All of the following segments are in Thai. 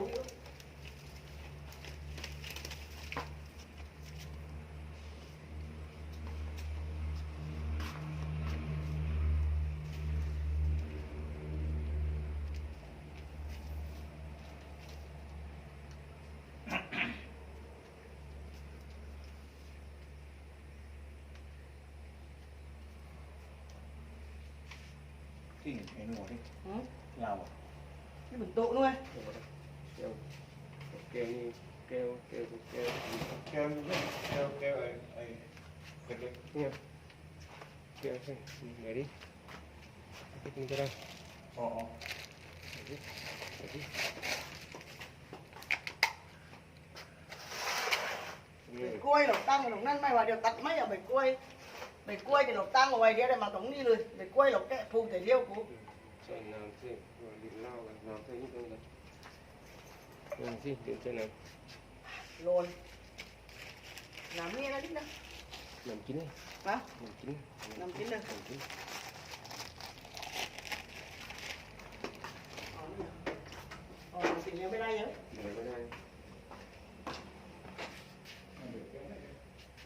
วอยู่ที่ไอ้หนูที่หืมยาวอ่ะนี่เป็นโต๊ะด้วยแก้วแก้วนี่แก้วแก้วแก้วแก้วนี่ไม่แก้วแก้วไอ้ไอ้เล็กเนี่ยแก้วใช่ไหนดิไปกินก็ได้ๆอ๋ออ๋อไหน ดิไหนดิน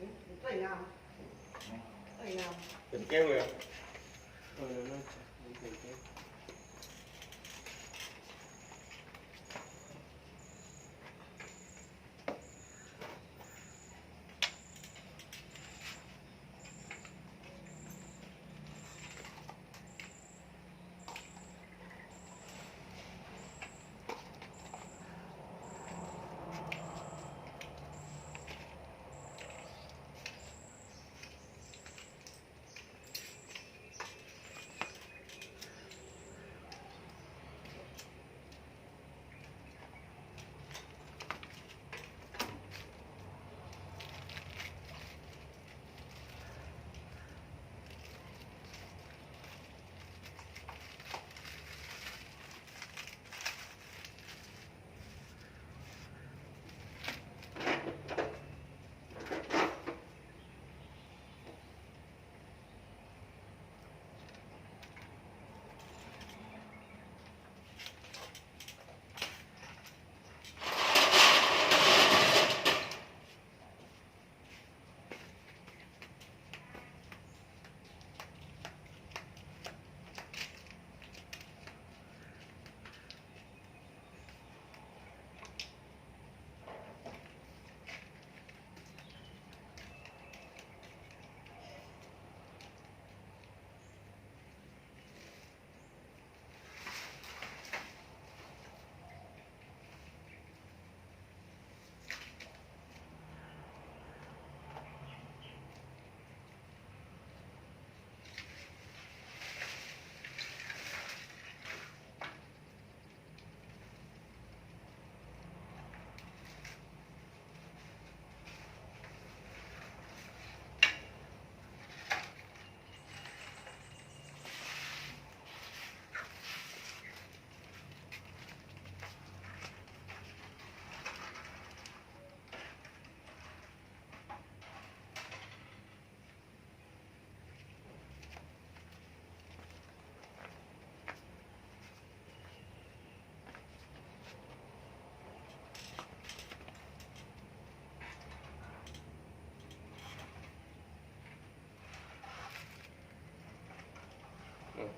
ี่กล้วยเราตั้งไว้ตรงนั้นไม่ว่าเดี๋ยวตัดไม่เอาใบก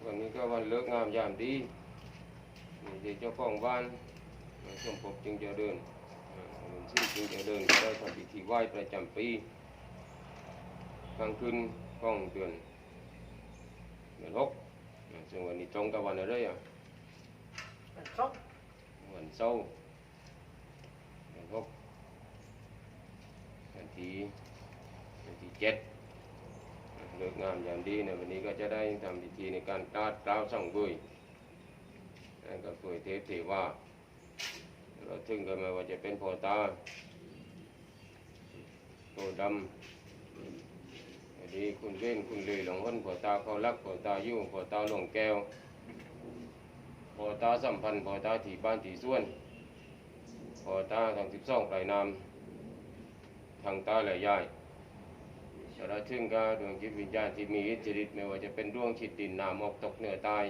วันนี้ก็วันเลิกงามยามดีนี่เด็กเจ้าของบ้านอ่าสมภพจึงจะเดินอ่าหลวงซึ่งจึงจะเดินก็ได้ทำพิธีไหว้ประจำปีกลางคืนของเดือนเดือนหกอ่าซึ่งวันนี้ตรงกับวันอะไรอะำเป็นซบวันเสาร์เดือนหกวันที่วันที่เจ็ดอ่า เลิกงามยามดีในวันนี้ก็จะได้ทำพิธีในการตาดกล่าวสั่งเบยนั่นก็คือเทพเทว่าเราถึงกันมาว่าจะเป็นพ่อตาโตดำอันนี้คุณเว้นคุณเลยหลงพ้นพ่อตาเขารักพ่อตายู่พ่อตาหลงแก้วพ่อตาสัมพันธ์พ่อตาที่บ้านที่ส่วนพ่อตาทั้งสิบสองปลายนามทางตาและยาย แต่เราถึงกับดวงจิตวิญญาณที่มีอิทธิฤทธิ์ไม่ว่าจะเป็นดวงจิตดินน้ำออกตกเหนือตาย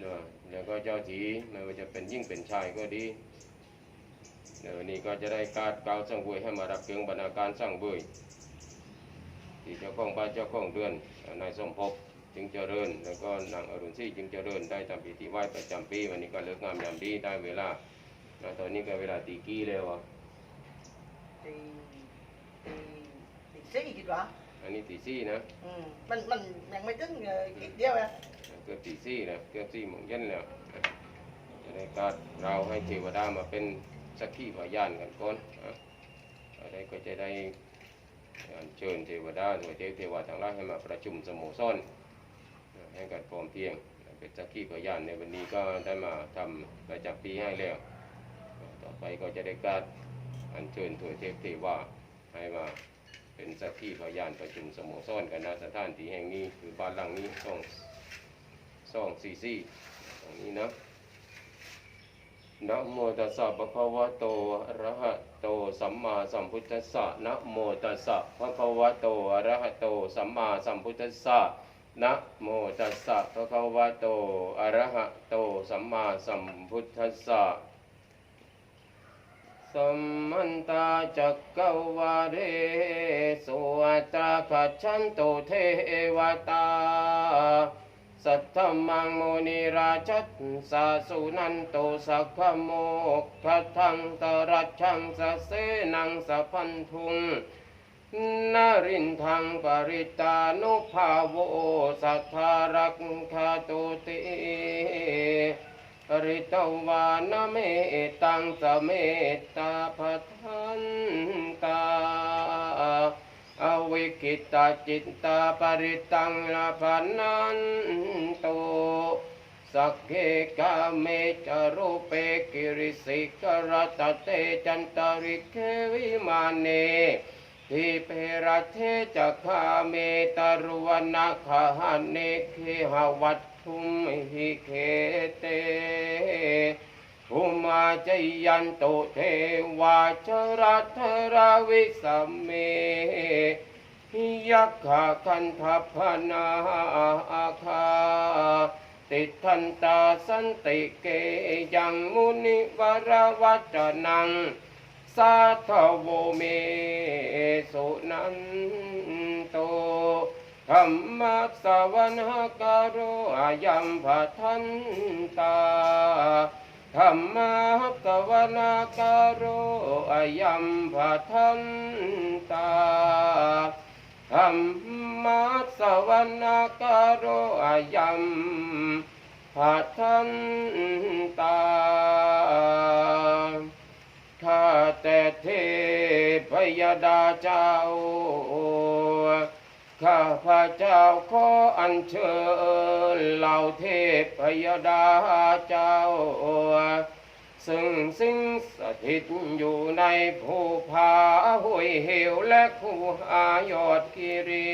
เนะแล้วก็เจ้าทีไม่ว่าจะเป็นยิ่งเป็นชายก็ดีเดี๋ยวนี้ก็จะได้การกล่าวสั่งเวยให้มารับเกียงบรรณาการสั่งเวยที่เจ้าของบ้านเจ้าของเรือนนายสมภพจึงเจริญ แล้วก็นางอรุณศรีจึงเจริญได้ทำพิธีไหว้ประจำปีวันนี้ก็เลิกงามยามดีได้เวลาแล้วตอนนี้ก็เวลาตีกี้แล้วอะ ตีสี่คิดว่าอันนี้ตีสี่นะอืมมันมันยังไม่ถึงเอ่ออีกเดียวนะเกือบตีสี่แล้วเกือบสี่โมงเย็นแล้วจะได้การเราให้เทวดามาเป็นสักขีพยานกันก่อนอะอะไรก็จะได้อัญเชิญเทวดาตัวเทพเทวาทั้งหลายให้มาประชุมสโมสรอะให้กันพร้อมเพรียงเป็นสักขีพยานในวันนี้ก็ได้มาทำประจำปีให้แล้ว ต่อไปก็จะได้การอัญเชิญตัวเทพเทวาให้มา เป็นสักขีพยานประชุมสโมสรกันณสถานที่แห่งนี้คือบ้านหลังนี้สองสองสี่สี่ตรงนี้นะนะโมตัสสะปะคะวะโตอะระหะโตสัมมาสัมพุทธัสสะนะโมตัสสะปะคะวะโตอะระหะโตสัมมาสัมพุทธัสสะนะโมตัสสะปะคะวะโตอะระหะโตสัมมาสัมพุทธัสสะ สัมมันตาจักกวาเรสุวัตราคัจฉันตุเทวตา สัทธมังโมนิราชัสสาสุนันตุสักขโมกขทังตรัชชังสเสนังสะพันทุงนรินทังปริตานุภาโวสัทธารักขตุติ ริตวานเมตังสเมตตาพัทันตาอวิกิตาจิตตาปริตังลาพันันโตสักเกกาเมจารุเปกิริสิกรตเตจันตาริเควิมาเนทิเปรัเทจะคาเมตารุวนาคาหเนเคหวัต ทุมหิเคเตภูมาจยันโตเทวาชรัตราวิสัมเมยักขะคันทพนาอาคาติทันตาสันติเกยังมุนิวรวัจนังสาธโวเมสุนันโต ธรรมะสวนการโรอายัมภทันตาธรรมะสวนการโรอายัมภทันตาธรรมะสวนการโรอายัมภทันตาข้าแต่เทพยดาเจ้า ข้าพระเจ้าขออัญเชิญเหล่าเทพพยดาเจ้า ซึ่งสิงสถิตอยู่ในภูผาห้วยเหวและคูหายอดกิรี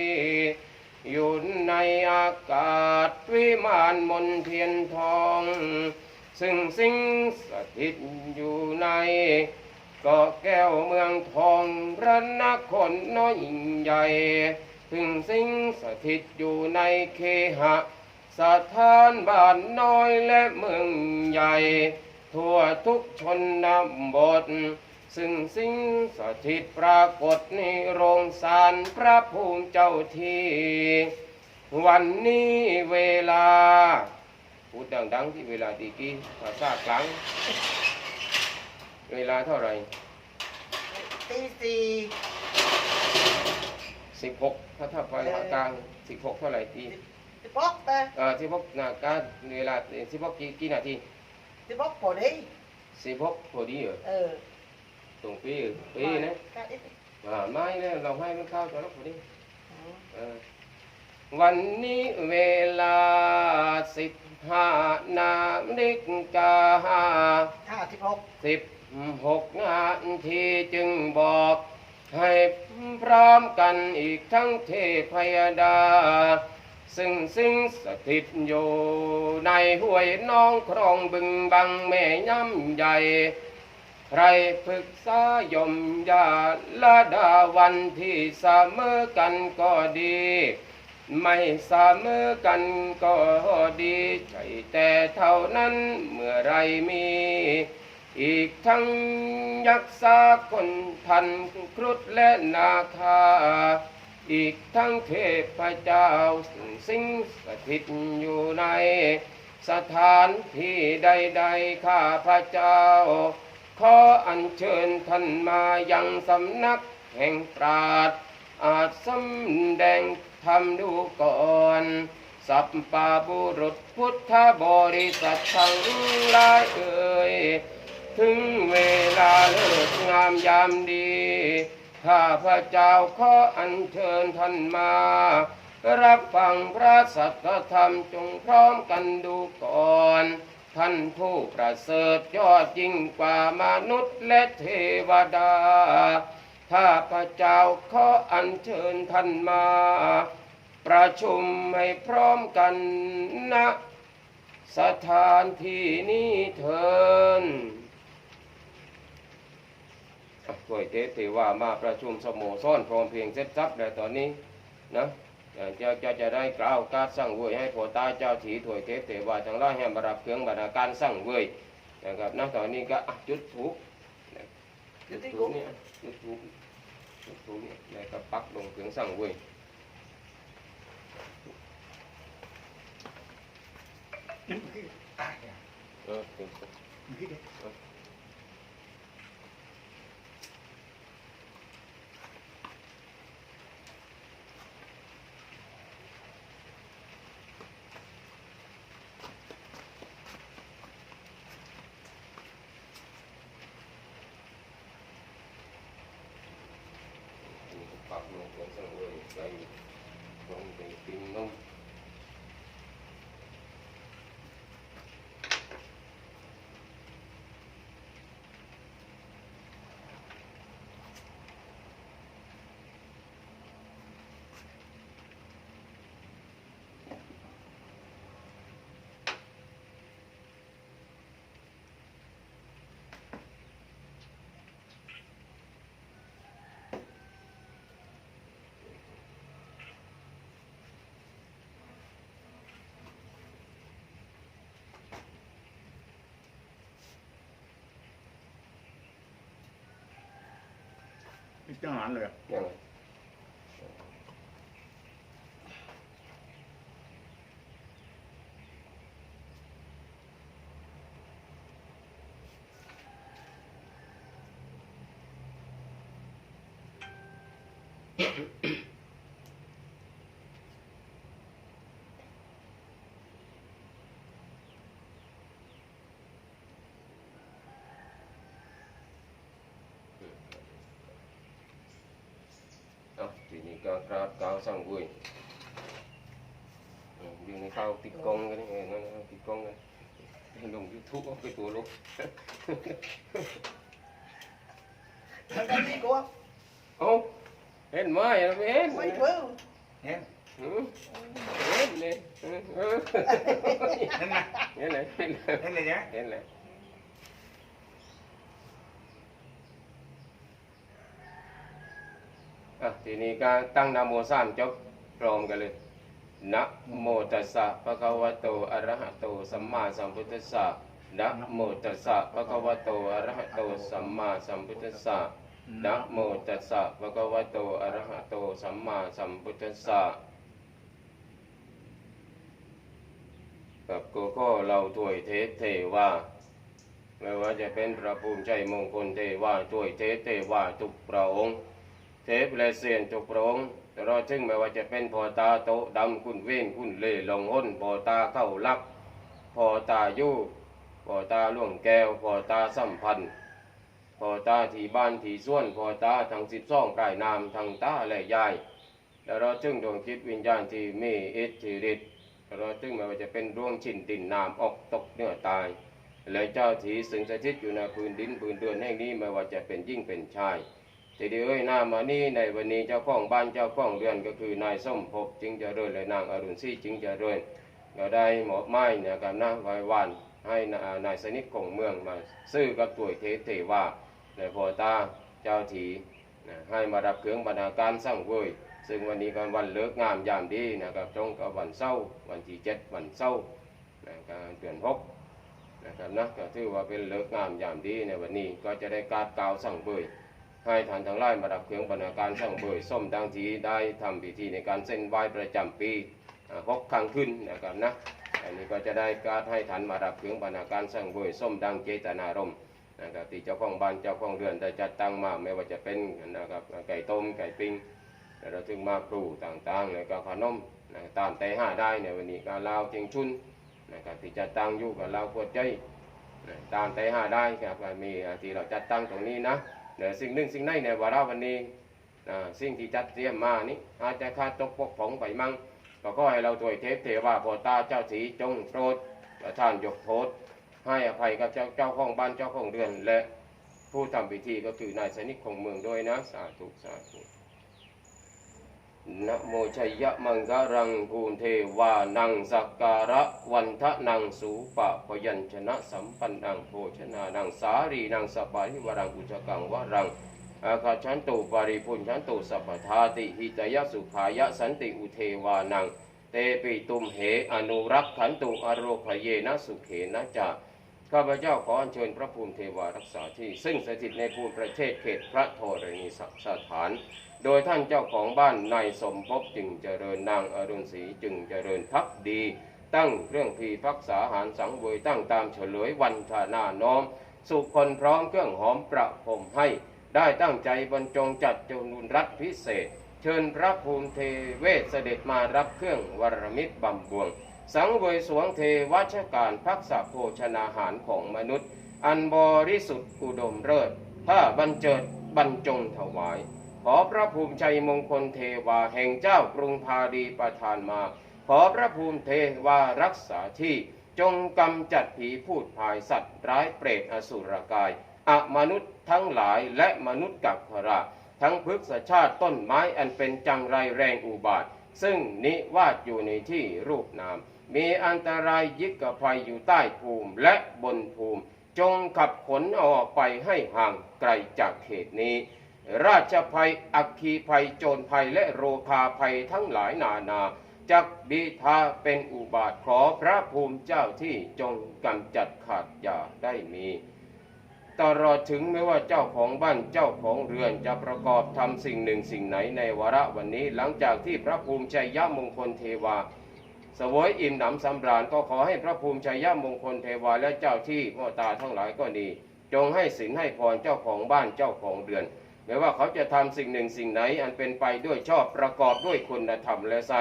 อยู่ในอากาศวิมานมนเทียนทอง ซึ่งสิงสถิตอยู่ในเกาะแก้วเมืองทองพระนครน้อยใหญ่ ถึงสิงสถิตอยู่ในเคหะสถานบ้านน้อยและเมืองใหญ่ ทั่วทุกชนบท ซึ่งสิงสถิตปรากฏในโรงสารพระภูมิเจ้าที่ วันนี้เวลา พูดดังๆที่เวลาตีกี้ภาษากลาง เวลาเท่าไหร่ตีสี่ สิบหกถ้าถ้าภาษากลางสิบหกเท่าไหร่ตีสิบหกแต่เอ่อสิบหกนาการเวลาสิบหกกี่กี่นาทีสิบหกพอดีสิบหกพอดีเหรอเออตรงปีเหรอปีนะแค่นี้อ่าไม่เนี่ยเราให้มันเข้าตัวแล้วพอดีอืมเออวันนี้เวลาสิบห้านาฬิกาห้าสิบหกสิบหกนาทีจึงบอก ให้พร้อมกันอีกทั้งเทพยดา ซึ่งสิ่งสถิตอยู่ในห้วยน้องครองบึงบังแม่ย่ำใหญ่ ใครปรึกษายมยาละดาวันที่เสมอกันก็ดี ไม่สามอกันก็ดี ใจแต่เท่านั้นเมื่อไรมี อีกทั้งยักษ์าคนทันครุฑและนาคา อีกทั้งเทพเจ้าสิงสถิตอยู่ใน สถานที่ใดๆข้าพระเจ้า ขออัญเชิญท่านมายังสำนักแห่งปราดอาจสำแดงทำดูก่อน สัพปาบุรุษพุทธบริษัททั้งหลายเอ่ย ถึงเวลาเลิกงามยามดีข้าพระเจ้าขออัญเชิญท่านมา รับฟังพระสัจธรรมจงพร้อมกันดูก่อน ท่านผู้ประเสริฐยอดยิ่งกว่ามนุษย์และเทวดา ข้าพระเจ้าขออัญเชิญท่านมา ประชุมให้พร้อมกันณสถานที่นี้เถิน อะกล้วยเทพเทว่ามาประชุมสโมสรพร้อมเพรียงเสร็จสับแล้วตอนนี้นะเอ่อจะจะจะได้กล่าวการสั่งเวยให้ผัวตาเจ้าถีถวยเทพเทว่าทั้งหลายให้มารับเครื่องบรรณาการสั่งเวยนะครับนะตอนนี้ก็อะจุดถูกจุดที่ถูกูกเนี่ยจุดถูกจุดถูกเนี่ยแล้วก็ปักลงเครื่องสั่งเวยเออถึง ปักลงเครื่อง สั่งเว ยใส่ลงไปปิ้งนม นี่จังหวะเลยอะ ยังไง เอา ทีนี้ก็กราบกล่าวสั่งเวยเอออยู่ในข้าวติดกล้องกันนี่เองนั่นนะติดกล้ อะทีนี้ก็ตั้งนะโมสามจบพร้อมกันเลยนะโมตัสสะภะคะวะโตอะระหะโตสัมมาสัมพุทธัสสะนะโมตัสสะภะคะวะโตอะระหะโตสัมมาสัมพุทธัสสะนะโมตัสสะภะคะวะโตอะระหะโตสัมมาสัมพุทธัสสะกับโกโก้เราถวยเทเทวาไม่ว่าจะเป็นพระภูมิใจมงคลเทวาถวยเทเทวาทุกพระองค์ เทพและเสียนทุกพรงค์ตลอดถึงไม่ว่าจะเป็นพอตาโตดำคุณเว้นคุณเล่หลงอ้นพอตาเข้าลักพอตายู่พอตาล่วงแก้วพอตาสัมพันธ์พอตาที่บ้านที่ส่วนพอตาทั้งสิบสองกายนามทั้งตาและยาย แล้วเราจึงดวงคิดวิญญาณที่มีอิทธิฤทธิ์เราจึงไม่ว่าจะเป็นดวงชินดินน้ำออกตกเนื้อตาย และเจ้าที่สิงสถิตอยู่ในพื้นดินพื้นเดือนแห่งนี้ไม่ว่าจะเป็นยิ่งเป็นชาย ทีเดียวเอ้หน้ามานี่ในวันนี้เจ้าของบ้านเจ้าของเรือนก็คือนายส้มภพจึงจะเริญและนางอรุณศรีจึงจะเริญก็ได้หมอบไม้เนี่ยกับนะไว้วานให้นายสนิทของเมืองมาซื้อกับตัวเทเทว่าในพอตาเจ้าถีให้มารับเครื่องบรรณาการสั่งเวยซึ่งวันนี้ก็วันเลิกงามยามดีนะครับตรงกับวันเสาร์วันที่เจ็ดวันเสาร์นะครับเดือนหกนะครับนะก็ถือว่าเป็นเลิกงามยามดีในวันนี้ก็จะได้การกล่าวสั่งเบย ให้ท่านทั้งหลายมารับเครื่องบรรณาการสั่งเบยส้มดังที่ได้ทำพิธีในการเส้นไหว้ประจำปีหกครั้งขึ้นนะครับนะอันนี้ก็จะได้การให้ท่านมารับเครื่องบรรณาการสั่งเบยส้มดังเจตนารมณ์นะครับที่เจ้าของบ้านเจ้าของเรือนได้จัดตั้งมาไม่ว่าจะเป็นนะครับไก่ต้มไก่ปิ้งเราถึงมาปลูกต่างๆแล้วก็ขนมนะตามใจห้าได้ในวันนี้ก็ลาวเจียงชุนนะครับที่จัดตั้งอยู่กับลาวปวดใจตามใจห้าได้ครับมีอ่าที่เราจัดตั้งตรงนี้นะ สิ่งหนึ่งสิ่งใดในวาระวันนี้สิ่งที่จัดเตรียมมานี้อาจจะขาดตกปกผงไปมั่งก็ขอให้เราถวยเทพเทวาโพตาเจ้าสีจงโปรดประทานยกโทษ ให้อภัยกับเจ้าเจ้าของบ้านเจ้าของเรือน และผู้ทำพิธีก็คือนายสนิทของเมืองด้วยนะ สาธุสาธุ นะโมชัยยะมังกรังภูนเทวานังสักการะวันทะนังสูปะพยัญชนะสัมปันนังโภชนานังสารีนังสปาริวรังอุจกังวรังอาคาชันตุปาริพุนชันตุสัพพทาติหิตยสุขายะสันติอุเทวานัง เตปิตุมเหอนุรักขันตุอโรคเยนะสุเขนะจาข้าพเจ้าขออัญเชิญพระภูมิเทวารักษาที่ ซึ่งสถิตในภูมิประเทศเขตพระธรณีสถาน โดยท่านเจ้าของบ้านนายสมภพจึงเจริญนางอรุณศรีจึงเจริญพักดี ตั้งเครื่องพีพักษาหารสังเวยตั้งตามเฉลยวันชานาน้อม สุขคนพร้อมเครื่องหอมประพรมให้ ได้ตั้งใจบรรจงจัดจนุนรัตพิเศษ เชิญพระภูมิเทเวศเสด็จมารับเครื่องวรมิตรบำบวง สังเวยสวงเทวัชการพักษาโภชนาหารของมนุษย์ อันบริสุทธิ์อุดมเลิศถ้าบรรเจิดบรรจงถวาย ขอพระภูมิชัยมงคลเทวาแห่งเจ้ากรุงพาดีประทานมา ขอพระภูมิเทวารักษาที่จงกำจัดผีพูดภายสัตว์ร้ายเปรตอสุรกายอมนุษย์ทั้งหลายและมนุษย์กักขระทั้งพฤกษชาติต้นไม้อันเป็นจังไรแรงอุบาท ซึ่งนิวาดอยู่ในที่รูปนาม มีอันตรายยิกกภัยอยู่ใต้ภูมิและบนภูมิ จงขับขนอออกไปให้ห่างไกลจากเขตนี้ ราชภัย อัคคีภัย โจรภัย และโรคาภัยทั้งหลายนานา จักบีทาเป็นอุบาทขอพระภูมิเจ้าที่จงกำจัดขาดอย่าได้มี ตลอดถึงไม่ว่าเจ้าของบ้านเจ้าของเรือนจะประกอบทำสิ่งหนึ่งสิ่งไหนในวาระวันนี้ หลังจากที่พระภูมิชัยยมงคลเทวาสวยอิ่มหนำสำราญก็ขอให้พระภูมิชัยยมงคลเทวาและเจ้าที่พ่อตาทั้งหลายก็ดี จงให้สินให้พรเจ้าของบ้านเจ้าของเรือน ไม่ว่าเขาจะทำสิ่งหนึ่งสิ่งไหน อันเป็นไปด้วยชอบประกอบด้วยคุณธรรมและไซ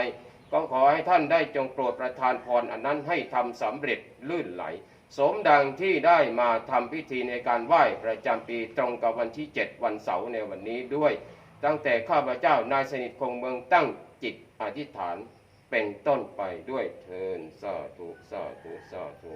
ก็ขอให้ท่านได้จงโปรดประทานพรอันนั้นให้ทำสำเร็จลื่นไหล สมดังที่ได้มาทำพิธีในการไหว้ประจำปีตรงกับวันที่ 7 วันเสาร์ในวันนี้ด้วย ตั้งแต่ข้าพเจ้านายสนิทคงเมืองตั้งจิตอธิษฐานเป็นต้นไปด้วยเทินสาธุสาธุสาธุ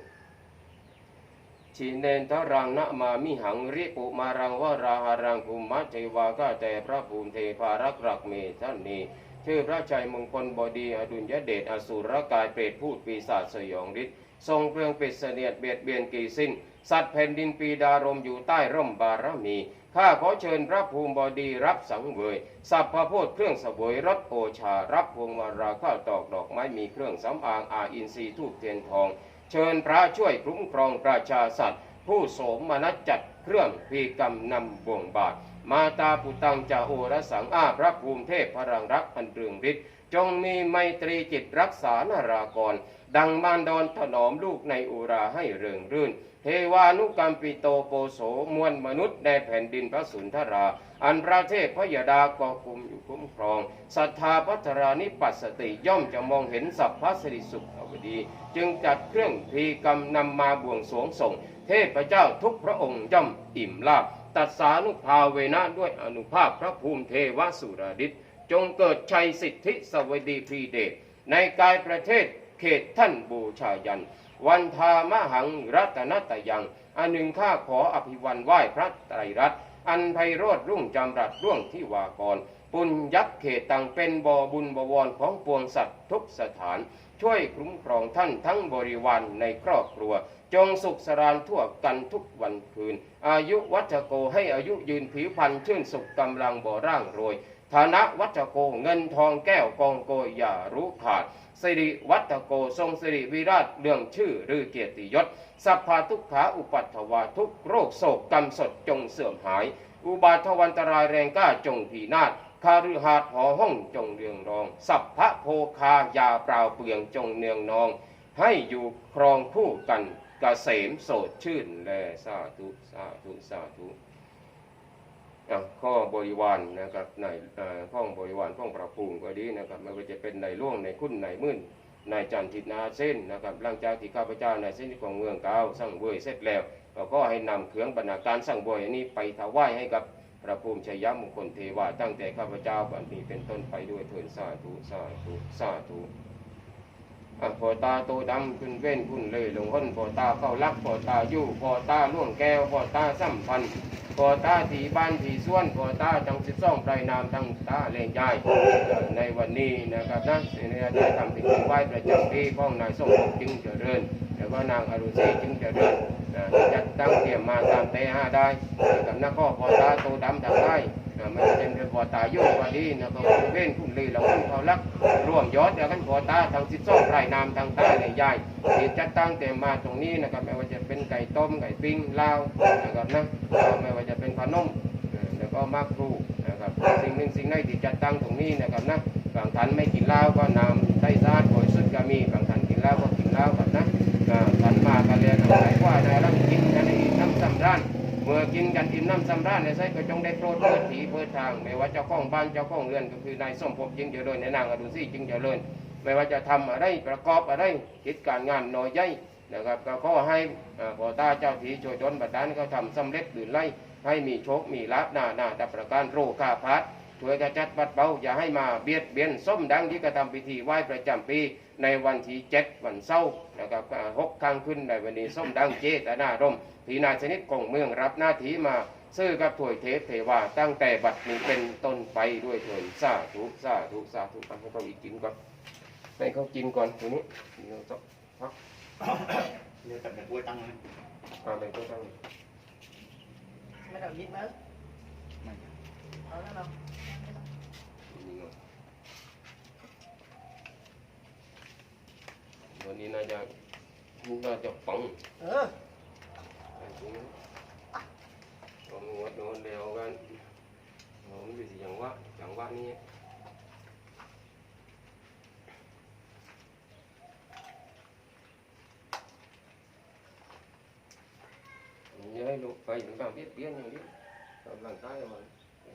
ชีเนนทรังนะมามิหังริปุมารังวราหารังภูมิเทวาก็แต่พระภูมิเทพารักรักเมท่านนี้ชื่อพระชัยมงคลบดีอดุลยเดชอสูรกายเปรตพูดปีศาจสยองฤทธิ์ทรงเพลิงปิดเสนียดเบียดเบียนกี่สิ้น สัตว์แผ่นดินปีดารมอยู่ใต้ร่มบารมีข้าขอเชิญพระภูมิบดีรับสังเวยสัพพะโพธเครื่องสวยรสโอชา รับพวงมาราข้าวตอกดอกไม้มีเครื่องสำอางอาอินทรีย์ทูบเทียนทอง เชิญพระช่วยคุ้มครองประชาสัตว์ผู้โสมมนัสจัดเครื่องพีกรรมนำบ่วงบาท มาตาปุตังจาโอรสังอาพระภูมิเทพพรังรักอันเรืองฤทธิ์จงมีไมตรีจิตรักษานารากร ดังมานดอนถนอมลูกในอุราให้เริงรื่น เทวานุกรรมปิโตโปโสมวลมนุษย์ในแผ่นดินพระสุนทรา อันประเทศพระยดากาะกลุ่มอยู่คุ้มครองศรัทธาพัทรานิปัสสติย่อมจะมองเห็นสัพพสิริสุขอวดี จึงจัดเครื่องพีกรรมนำมาบวงสวงส่ง เทพเจ้าทุกพระองค์ย่อมอิ่มลาบตัดสานุภาเวนะด้วยอนุภาพพระภูมิเทวสุรดิษจงเกิดชัยสิทธิสวัสดีพรีเดชในกายประเทศเขตท่านบูชายัน วันทามหังรัตนตยัง อันหนึ่งข้าขออภิวันไหว้พระไตรรัตน์อันไพโรธรุ่งจำรัดร่วงที่วากร ปุญยักษ์เขตตังเป็นบอบุญบวรของปวงสัตว์ทุกสถาน ช่วยคุ้มครองท่านทั้งบริวารในครอบครัว จงสุขสรานทั่วกันทุกวันคืน อายุวัชโกให้อายุยืนผิวพรรณชื่นสุขกำลังบ่อร่างโรย ทฐานะวัชโกเงินทองแก้วกองโกอย่ารู้ขาดสิริวัตโกทรงสิริวิราชเรื่องชื่อหรือเกียรติยศสัพพาทุกขาอุปัตถวาทุกโรคโศกกรรมสดจงเสื่อมหาย อุบาทวันตรายแรงกล้าจงพีนาศคาฤหาสน์หอห้องจงเรืองรอง สัพพะโภคายาเปล่าเปลืองจงเนืองนอง ให้อยู่ครองคู่กันกเกษมโสดชื่นแลสาธุสาธุสาธุ อะข้อบริวารนะครับในข้องบริวารข้องประภูมิก็ดีนะครับไม่ว่าจะเป็นในล่วงในคุ้นในมื่นในจันทิตนาเส้นนะครับหลังจากที่ข้าพเจ้าในเส้นของเมืองเก้าสั่งเวยเสร็จแล้วเราก็ให้นำเครื่องบรรณาการสั่งเวยอันนี้ไปถวายให้กับพระภูมิชัยยมงคลเทวาตั้งแต่ข้าพเจ้าบัดนี้เป็นต้นไปด้วยเถิดสาธุสาธุสาธุ พอตาโตดำขึ้นเว้นขึ้นเลยหลงห้นพอตาเข้ารักพอตาอยู่พอตาล่วงแก้วพอตาสัมพันธ์พอตาถีบ้านถีส่วนพอตาจังสิบสองไรนามทั้งตาเลงใจในวันนี้นะครับนะในได้ทำพิธีไหว้ประจำปีของนายสมภพจึงเจริญแล้วก็นางอรุณีจึงเจริญอะจัดตั้งเตรียมมาตามเตห้าได้กับนักก็พอตาโตดำทางได้ ม่ว่าจะเป็นพอตาอยู่ก็ดีนะครับเว้นคุณลีเราคุณเขารักร่วมยอดเดียวกันพอตาทางสิบสองไร่นามทางใตาเลยใหญ่ที่จัดตั้งเต็มมาตรงนี้นะครับไม่ว่าจะเป็นไก่ต้มไก่ปิ้งลาวนะครับนะไม่ว่าจะเป็นขนมแล้วก็มากครูนะครับสิ่งหนึ่งสิ่งใดที่จัดตั้งตรงนี้นะครับนะบางท่านไม่กินเหล้าก็นำไส้ซาดบริสุทธิ์ก็มีบางท่านกินเหล้าก็กินเหล้ากันนะอ่าท่านมากันเลยก็ไหนว่าได้รับกินกัน เมื่อกินกันอิ่มน้ำสำราญในไส้ก็จงได้โปรดเปิดถีเปิดทาง ไม่ว่าเจ้าของบ้านเจ้าของเรือนก็คือนายสมภพจึงเจริญในนางอดุซี่จึงเจริญไม่ว่าจะทำอะไรประกอบอะไรกิจการงานน้อยใหญ่นะครับก็ขอให้พ่อตาเจ้าทีช่วยจนบัดนั้นเขาทำสำเร็จหรือไล่ให้มีโชค มีลาภหน้าหน้าดับประการโรคาพัด ช่วยกระจัดปัดเป่าอย่าให้มาเบียดเบียนส้มดังที่กระทำพิธีไหว้ประจำปีในวันที่เจ็ดวันเสาร์นะครับอ่าหกครั้งขึ้นในวันนี้ส้มดังเจตนารมณ์ที่นายชนิดของเมืองรับหน้าที่มาซื้อกับถวยเทพเทวาตั้งแต่บัดนี้เป็นต้นไปด้วยเถิดสาธุสาธุสาธุเอาให้เขาอีกกินก่อนให้เขากินก่อนตัวนี้เดี๋ยวจะพักเดี๋ยวตัดแบบบัวตั้งนะเอาไปก็ต้องไม่ต้องยิดมั้ยไม่เอาแล้ วเนาะนี่เนาะวันนี้น่าจะน่าจะปังเออไอ้ตัวนี้ต้องงวดโดนเดียวกันผมดูสิอย่างว่าอย่างว่านี้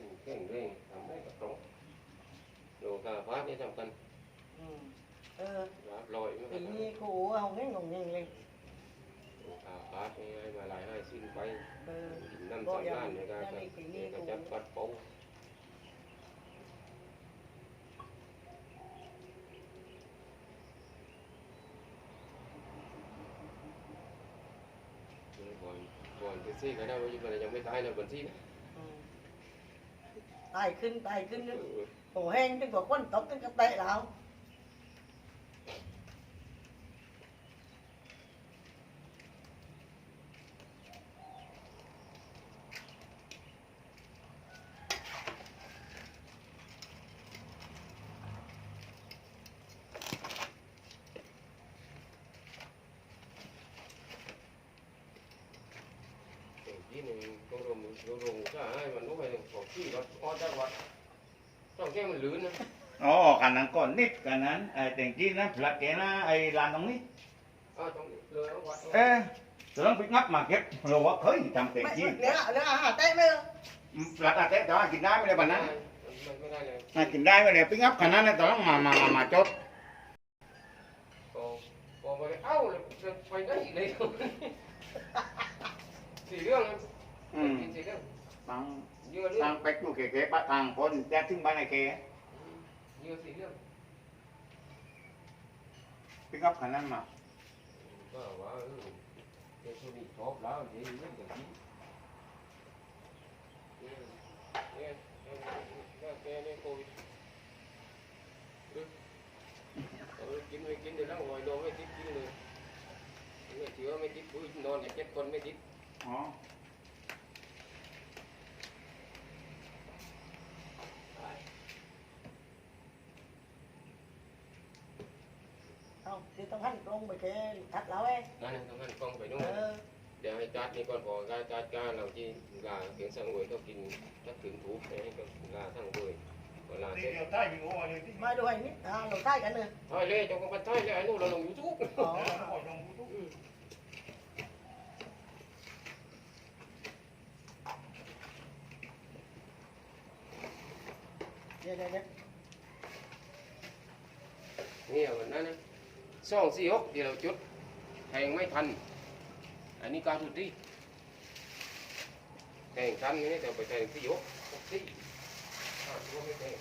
nhớ lúc phải chúng ta biết biến nhưng biết làm lần tay mà cái hình đây làm đấy là trống đồ cà phát như thằng cân อืมเออ là lội ปี mới นี้กูเอาให้งงเงงเลย đồ cà phát như ai mà lại hai xin bay เออ năm Bộ sáu giờ ngàn này nhà ra này phải đi cái cùng- chất bắt bóng còn còn cái gì cái đâu nhưng mà làยังไม่ตายนะบนที่นะ อืม ตายขึ้นตายขึ้นนึก Ừ. โอ้แห้งจนกว่าคนตกกันกระเตะแล้ว ที่หนึ่งก็รวมรวมรวมใช่มันรู้ไปของที่วัดอ้อจังหวัดต้องแก้มันลื่นนะ อ๋อ กันนั้นก่อนนิดกันนั้นไอ้แต่งจีนนะหลักแกนะไอ้ลานตรงนี้อ้าวต้องเลยเอาวัดเอ๊ะจะต้องไปงับมาเก็บเราว่าเฮ้ยทำแต่งไม่จีนเนื้อเนื้ออาหารเตะไหมหลักอาเตะแต่ว่ากินได้ไที่ต้องหันตรงไปแค่ทัดเราเองนั่นนะต้องหันกล้องไปนู่นเออเดี๋ยวให้จัดนี่ก่อนพอการจัดการเราที่ลาเสียงสังเวยก็กินจักถึงถูกให้ก็ลาทั้งเวยก็ลาที่เสร็จเดียวใต้มีโอ้ยที่มาด้วยนี่อ่าเราใต้กันเลยถอยเลยจงกระถอยเลยไอ้นู่นเราลงยูทูบอ๋อโอ้ยลงทุกเดี๋ยวเดี๋ยวเดี๋ยวนี่วันนั้นนะ สองสี่หกที่เราจุดแทงไม่ทัน อันนี้การทุดที่แทงทันนี่แต่ไปแทงสี่หกหกสี่อ่าถือว่าไม่แทง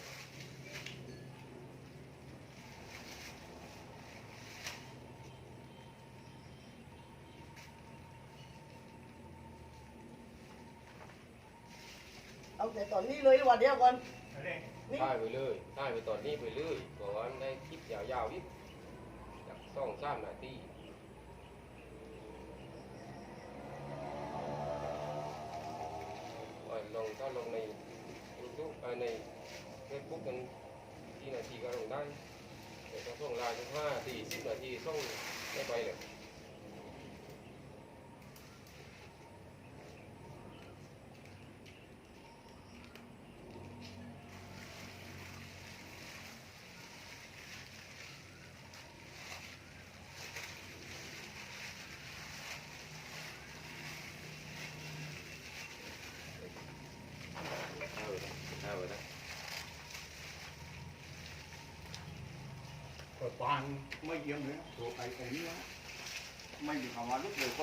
เอาแต่ตอนนี้เลยดีกว่าเดียวก่อนอะไรนี่ ได้ไปเลยได้ไปตอนนี้ไปเลยก่อนได้คลิปยาวๆนิดจาก สองสามนาทีอ่าลงถ้าลงในยูทูบในเฟซบุ๊กกันกี่นาทีก็ลงได้แต่ถ้าส่งไลน์สิบห้าสี่สิบนาทีส่งไม่ไปเลย เอาไปนะเอาไปนะ ปานไม่เยี่ยมเลยตัวไอ้ไอ้นี่ไม่มีคำว่าลุกเลยก็